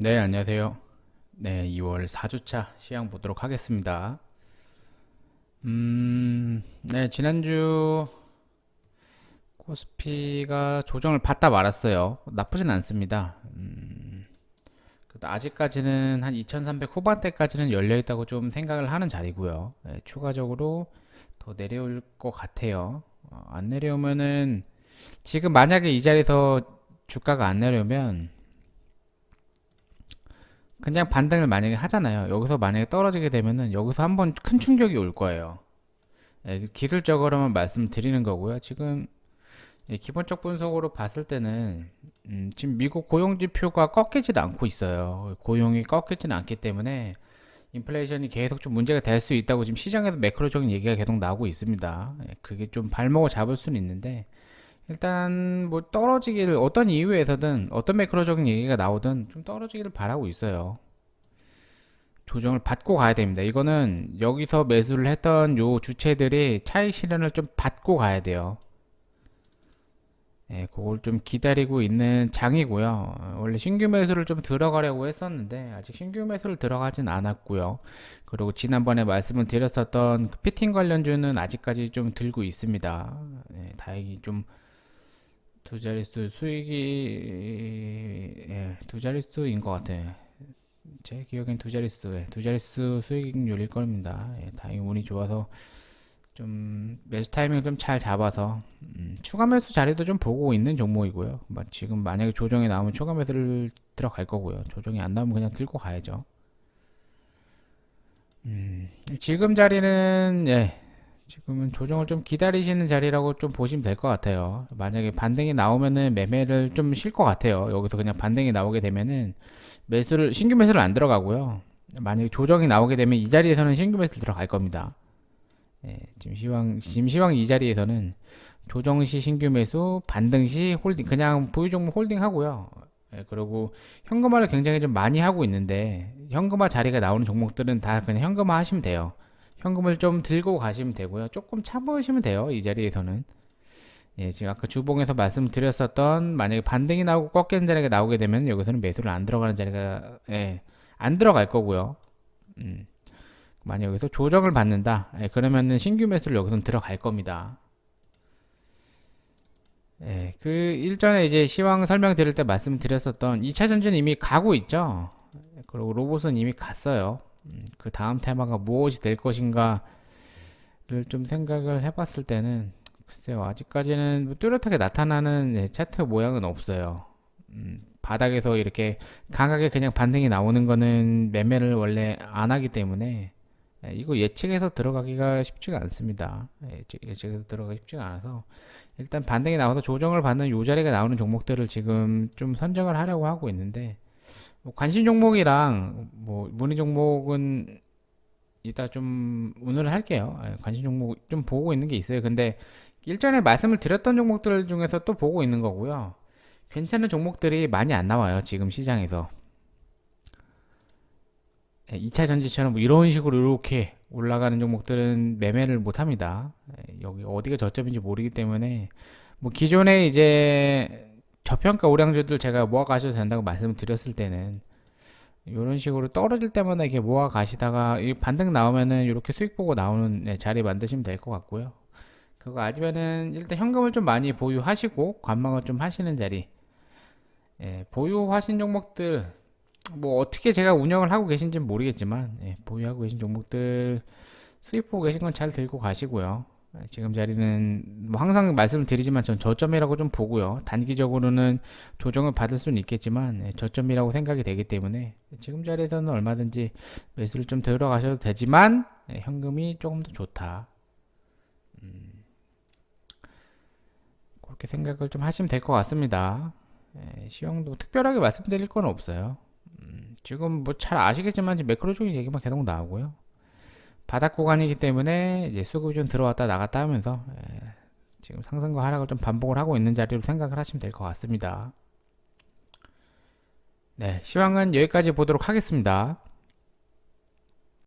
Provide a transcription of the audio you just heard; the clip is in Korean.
네, 안녕하세요. 네, 2월 4주차 시향 보도록 하겠습니다. 음, 네, 지난주 코스피가 조정을 받다 말았어요. 나쁘진 않습니다. 음, 아직까지는 한 2300 후반대까지는 열려 있다고 좀 생각을 하는 자리고요. 네, 추가적으로 더 내려올 것 같아요. 어, 안 내려오면은 지금 만약에 이 자리에서 주가가 안 내려오면 그냥 반등을 만약에 하잖아요. 여기서 만약에 떨어지게 되면은 여기서 한번 큰 충격이 올 거예요. 예, 기술적으로만 말씀드리는 거고요. 지금 예, 기본적 분석으로 봤을 때는 음, 지금 미국 고용 지표가 꺾이질 않고 있어요. 고용이 꺾이지는 않기 때문에 인플레이션이 계속 좀 문제가 될 수 있다고 지금 시장에서 매크로적인 얘기가 계속 나오고 있습니다. 예, 그게 좀 발목을 잡을 수는 있는데 일단 뭐 떨어지기를 어떤 이유에서든 어떤 매크로적인 얘기가 나오든 좀 떨어지기를 바라고 있어요. 조정을 받고 가야 됩니다. 이거는 여기서 매수를 했던 요 주체들이 차익 실현을 좀 받고 가야 돼요. 예, 그걸 좀 기다리고 있는 장이고요. 어, 원래 신규 매수를 좀 들어가려고 했었는데 아직 신규 매수를 들어가진 않았고요. 그리고 지난번에 말씀을 드렸었던 그 피팅 관련주는 아직까지 좀 들고 있습니다. 예, 다행히 좀 두 자릿수 수익이 예, 두 자릿수인 것 같아요. 제 기억엔 두 자릿수, 예, 두 자릿수 수익률일 겁니다. 예, 다행히 운이 좋아서 좀 매수 타이밍을 좀 잘 잡아서 음, 추가 매수 자리도 좀 보고 있는 종목이고요. 뭐 지금 만약에 조정이 나오면 추가 매수를 들어갈 거고요. 조정이 안 나오면 그냥 들고 가야죠. 음, 지금 자리는 예, 지금은 조정을 좀 기다리시는 자리라고 좀 보시면 될 것 같아요. 만약에 반등이 나오면은 매매를 좀 쉴 것 같아요. 여기서 그냥 반등이 나오게 되면은 매수를 신규 매수를 안 들어가고요. 만약에 조정이 나오게 되면 이 자리에서는 신규 매수 들어갈 겁니다. 예, 지금 시황 지금 시황 이 자리에서는 조정 시 신규 매수, 반등 시 홀딩 그냥 보유 종목 홀딩 하고요. 예, 그리고 현금화를 굉장히 좀 많이 하고 있는데 현금화 자리가 나오는 종목들은 다 그냥 현금화 하시면 돼요. 현금을 좀 들고 가시면 되고요. 조금 참으시면 돼요. 이 자리에서는. 예, 지금 아까 주봉에서 말씀드렸었던 만약에 반등이 나오고 꺾이는 자리가 나오게 되면 여기서는 매수를 안 들어가는 자리가 예, 안 들어갈 거고요. 음. 만약 여기서 조정을 받는다. 예, 그러면은 신규 매수를 여기서는 들어갈 겁니다. 예, 그 일전에 이제 시황 설명 드릴 때 말씀드렸었던 2차 전지는 이미 가고 있죠. 그리고 로봇은 이미 갔어요. 음, 그 다음 테마가 무엇이 될 것인가를 좀 생각을 해봤을 때는 글쎄요 아직까지는 뭐 뚜렷하게 나타나는 예, 차트 모양은 없어요. 음, 바닥에서 이렇게 강하게 그냥 반등이 나오는 거는 매매를 원래 안 하기 때문에 예, 이거 예측해서 들어가기가 쉽지가 않습니다. 예, 예측- 예측 해서 들어가기 쉽지가 않아서 일단 반등이 나와서 조정을 받는 요 자리가 나오는 종목들을 지금 좀 선정을 하려고 하고 있는데 뭐 관심 종목이랑 뭐 문의 종목은 이따 좀 오늘 할게요. 예, 관심 종목 좀 보고 있는 게 있어요. 근데 일전에 말씀을 드렸던 종목들 중에서 또 보고 있는 거고요. 괜찮은 종목들이 많이 안 나와요. 지금 시장에서. 2차 전지처럼 뭐 이런 식으로 이렇게 올라가는 종목들은 매매를 못 합니다. 예, 여기 어디가 저점인지 모르기 때문에 뭐 기존에 이제 저평가 우량주들 제가 모아 가셔도 된다고 말씀을 드렸을 때는 이런 식으로 떨어질 때마다 이렇게 모아 가시다가 이 반등 나오면은 이렇게 수익 보고 나오는 네, 자리 만드시면 될 것 같고요. 그거 아니면은 일단 현금을 좀 많이 보유하시고 관망을 좀 하시는 자리. 예, 보유하신 종목들 뭐 어떻게 제가 운영을 하고 계신지는 모르겠지만 예, 보유하고 계신 종목들 수익 보고 계신 건 잘 들고 가시고요. 예, 지금 자리는 뭐 항상 말씀을 드리지만 전 저점이라고 좀 보고요. 단기적으로는 조정을 받을 수는 있겠지만 예, 저점이라고 생각이 되기 때문에 지금 자리에서는 얼마든지 매수를 좀 들어가셔도 되지만 예, 현금이 조금 더 좋다. 음, 그렇게 생각을 좀 하시면 될 것 같습니다. 예, 시황도 특별하게 말씀드릴 건 없어요. 음, 지금 뭐 잘 아시겠지만 매크로적인 얘기만 계속 나오고요. 바닥 구간이기 때문에 이제 수급이 좀 들어왔다 나갔다 하면서 예, 지금 상승과 하락을 좀 반복을 하고 있는 자리로 생각을 하시면 될 것 같습니다. 네, 시황은 여기까지 보도록 하겠습니다.